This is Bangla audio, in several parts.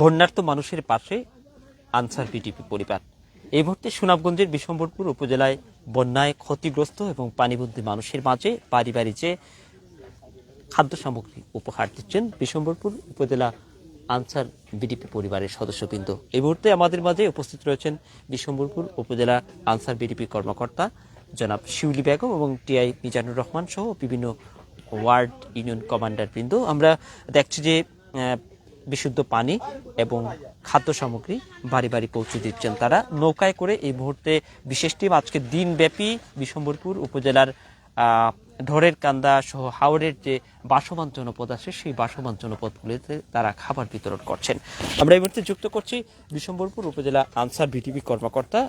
বন্যার্ত মানুষের পাশে আনসার বিটিপি পরিবার। এই মুহূর্তে সুনামগঞ্জের বিশম্বরপুর উপজেলায় বন্যায় ক্ষতিগ্রস্ত এবং পানিবন্দী মানুষের মাঝে বাড়ি বাড়ি যে খাদ্য সামগ্রী উপহার দিচ্ছেন বিশম্বরপুর উপজেলা আনসার বিডিপি পরিবারের সদস্যবৃন্দ। এই মুহূর্তে আমাদের মাঝে উপস্থিত রয়েছেন বিশম্বরপুর উপজেলা আনসার বিডিপি কর্মকর্তা জনাব শিউলি বেগম এবং টিআই মিজানুর রহমান সহ বিভিন্ন ওয়ার্ড ইউনিয়ন কমান্ডার বৃন্দ। আমরা দেখছি যে বিশুদ্ধ পানি এবং খাদ্য সামগ্রী বাড়ি বাড়ি পৌঁছে দিচ্ছেন তারা। নৌকায় করে এই মুহূর্তে বিশেষ টিম আজকে দিনব্যাপী বিশম্বরপুর উপজেলার ঢোরের কান্দা সহ হাওড়ের যে বাসমান জনপদ আছে, সেই বাসমান জনপদগুলিতে তারা খাবার বিতরণ করছেন। আমরা এই মুহূর্তে যুক্ত করছি বিশম্বরপুর উপজেলা আনসার বিটিভি কর্মকর্তা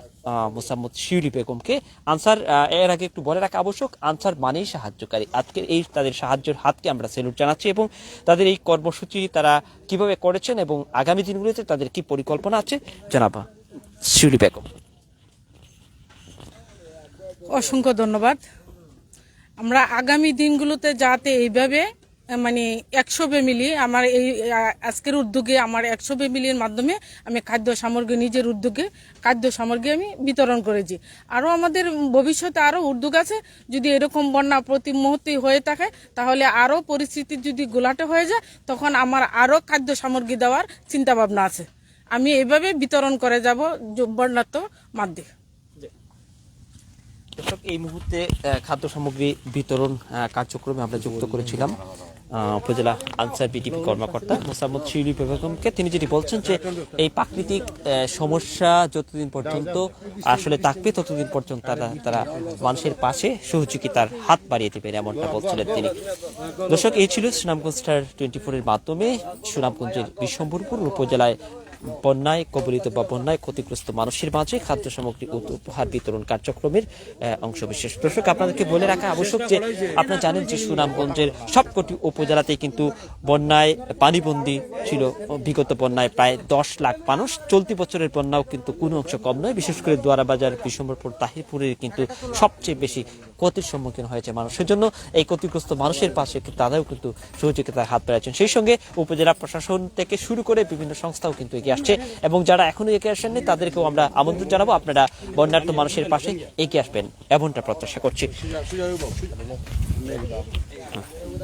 মোসাম্মদ শিউরি বেগমকে। আনসার এর আগে একটু বলে রাখা আবশ্যক, আনসার মানেই সাহায্যকারী। আজকের এই তাদের সাহায্যের হাতকে আমরা সেলুট জানাচ্ছি এবং তাদের এই কর্মসূচি তারা কীভাবে করেছেন এবং আগামী দিনগুলিতে তাদের কি পরিকল্পনা আছে, জানাবা শিউরি বেগম। অসংখ্য ধন্যবাদ। আমরা আগামী দিনগুলোতে যাতে এইভাবে মানে একশো ফ্যামিলি, আমার এই আজকের উদ্যোগে আমার একশো ফ্যামিলির মাধ্যমে আমি খাদ্য সামগ্রী, নিজের উদ্যোগে খাদ্য সামগ্রী আমি বিতরণ করেছি। আরও আমাদের ভবিষ্যতে আরও উদ্যোগ আছে, যদি এরকম বন্যা প্রতি মুহূর্তে হয়ে থাকে, তাহলে আরও পরিস্থিতি যদি গোলাটে হয়ে যায়, তখন আমার আরও খাদ্য সামগ্রী দেওয়ার চিন্তা ভাবনা আছে। আমি এভাবে বিতরণ করে যাব বন্যাত্ম মাধ্যমে। এই মুহূর্তে খাদ্য সামগ্রী বিতরণ কার্যক্রমে আমরা যুক্ত করেছিলাম উপজেলা আনসার বিটিপি কর্মকর্তা মোসাম্মদ শিউলি বেগমকে তিনি যেটি বলছেন যে, এই প্রাকৃতিক সমস্যা যতদিন পর্যন্ত আসলে থাকবে, ততদিন পর্যন্ত তারা তারা মানুষের পাশে সহযোগিতার হাত বাড়িয়ে দেবেন, এমনটা বলছিলেন তিনি। দর্শক, এই ছিল সুনামগঞ্জ স্টার টোয়েন্টি ফোরের মাধ্যমে সুনামগঞ্জের বিশ্বম্বরপুর উপজেলায় বন্যায় কবলিত বা বন্যায় ক্ষতিগ্রস্ত মানুষের মাঝে খাদ্য সামগ্রী উপহার বিতরণ কার্যক্রমের আহ, অংশবিশেষ। দর্শক আপনাদেরকে বলে রাখা আবশ্যক যে আপনারা জানেন যে সুনামগঞ্জের সবকটি উপজেলাতেই কিন্তু বন্যায় পানিবন্দী ছিল। বিগত বন্যায় প্রায় দশ লাখ মানুষ। চলতি বছরের বন্যাও কিন্তু কোনো অংশ কম নয়। বিশেষ করে দোয়ারাবাজার বিশ্বম্বরপুর তাহিরপুরের কিন্তু সবচেয়ে বেশি ক্ষতির সম্মুখীন হয়েছে মানুষ। সেজন্য এই ক্ষতিগ্রস্ত মানুষের পাশে তারাও কিন্তু সহযোগিতার হাত বেড়াচ্ছেন। সেই সঙ্গে উপজেলা প্রশাসন থেকে শুরু করে বিভিন্ন সংস্থাও কিন্তু এগিয়ে আসছে এবং যারা এখনও এগিয়ে আসেননি, তাদেরকেও আমরা আমন্ত্রণ জানাব। আপনারা বন্যার্থ মানুষের পাশে এগিয়ে আসবেন, এমনটা প্রত্যাশা করছি।